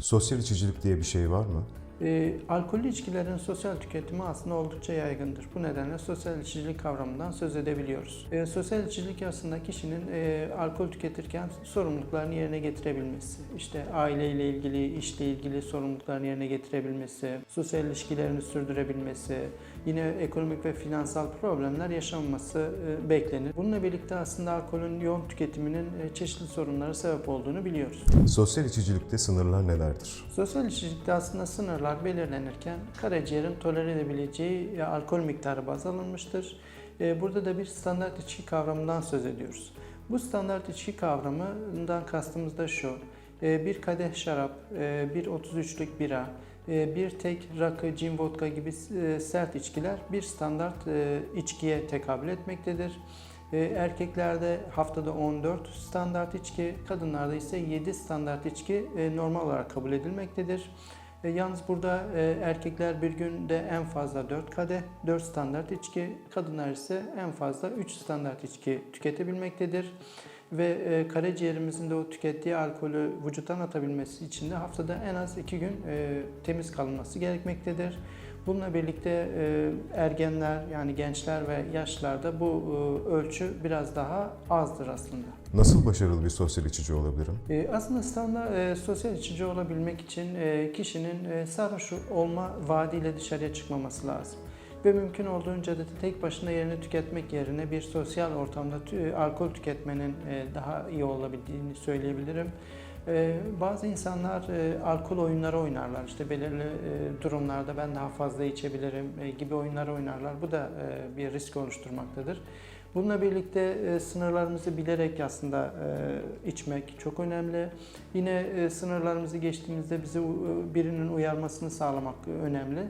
Sosyal içicilik diye bir şey var mı? E, alkollü içkilerin sosyal tüketimi aslında oldukça yaygındır. Bu nedenle sosyal içicilik kavramından söz edebiliyoruz. E, sosyal içicilik aslında kişinin e, alkol tüketirken sorumluluklarını yerine getirebilmesi, işte aileyle ilgili, işle ilgili sorumluluklarını yerine getirebilmesi, sosyal ilişkilerini sürdürebilmesi, yine ekonomik ve finansal problemler yaşanması e, beklenir. Bununla birlikte aslında alkolün yoğun tüketiminin e, çeşitli sorunlara sebep olduğunu biliyoruz. Sosyal içicilikte sınırlar nelerdir? Sosyal içicilikte aslında sınırlar belirlenirken karaciğerin tolere edebileceği e, alkol miktarı baz alınmıştır. E, Burada da bir standart içki kavramından söz ediyoruz. Bu standart içki kavramından kastımız da şu. e, Bir kadeh şarap, bir 33'lük bira, bir tek rakı, cin, vodka gibi sert içkiler bir standart içkiye tekabül etmektedir. Erkeklerde haftada 14 standart içki, kadınlarda ise 7 standart içki normal olarak kabul edilmektedir. E, Yalnız burada e, erkekler bir günde en fazla 4 kadeh, 4 standart içki, kadınlar ise en fazla 3 standart içki tüketebilmektedir. Ve e, karaciğerimizin de o tükettiği alkolü vücuttan atabilmesi için de haftada en az 2 gün e, temiz kalınması gerekmektedir. Bununla birlikte e, ergenler yani gençler ve yaşlarda bu e, ölçü biraz daha azdır aslında. Nasıl başarılı bir sosyal içici olabilirim? E, aslında standart sosyal içici olabilmek için kişinin sarhoş olma vaadiyle dışarıya çıkmaması lazım. Ve mümkün olduğunca da tek başına yerini tüketmek yerine bir sosyal ortamda tü- alkol tüketmenin e, daha iyi olabildiğini söyleyebilirim. E, bazı insanlar e, alkol oyunları oynarlar. İşte belirli e, durumlarda ben daha fazla içebilirim e, gibi oyunlar oynarlar. Bu da bir risk oluşturmaktadır. Bununla birlikte sınırlarımızı bilerek aslında içmek çok önemli. Yine sınırlarımızı geçtiğimizde bizi birinin uyarmasını sağlamak önemli.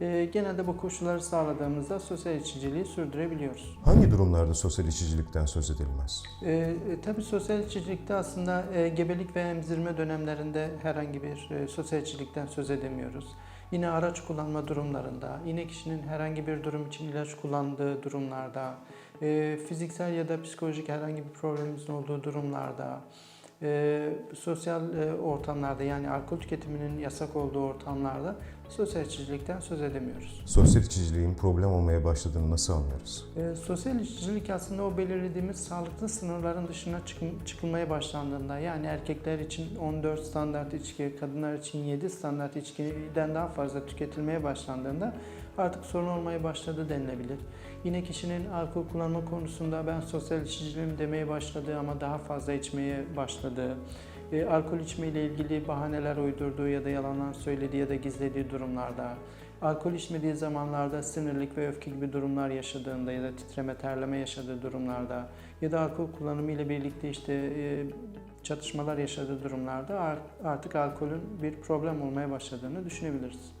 E, genelde bu koşulları sağladığımızda sosyal içiciliği sürdürebiliyoruz. Hangi durumlarda sosyal içicilikten söz edilmez? E, e, tabii sosyal içicilikte aslında e, gebelik ve emzirme dönemlerinde herhangi bir e, sosyal içicilikten söz edemiyoruz. Yine araç kullanma durumlarında, yine kişinin herhangi bir durum için ilaç kullandığı durumlarda, e, fiziksel ya da psikolojik herhangi bir problemimizin olduğu durumlarda, e, sosyal e, ortamlarda yani alkol tüketiminin yasak olduğu ortamlarda sosyal içicilikten söz edemiyoruz. Sosyal içiciliğin problem olmaya başladığını nasıl anlarız? E, sosyal içicilik aslında o belirlediğimiz sağlıklı sınırların dışına çıkın- çıkılmaya başlandığında yani erkekler için 14 standart içki, kadınlar için 7 standart içkiden daha fazla tüketilmeye başlandığında artık sorun olmaya başladı denilebilir. Yine kişinin alkol kullanma konusunda ben sosyal içiciyim demeye başladığı ama daha fazla içmeye başladığı, e, alkol içme ile ilgili bahaneler uydurduğu ya da yalanlar söylediği ya da gizlediği durumlarda, alkol içmediği zamanlarda sinirlik ve öfke gibi durumlar yaşadığında ya da titreme, terleme yaşadığı durumlarda ya da alkol kullanımı ile birlikte işte e, çatışmalar yaşadığı durumlarda ar- artık alkolün bir problem olmaya başladığını düşünebiliriz.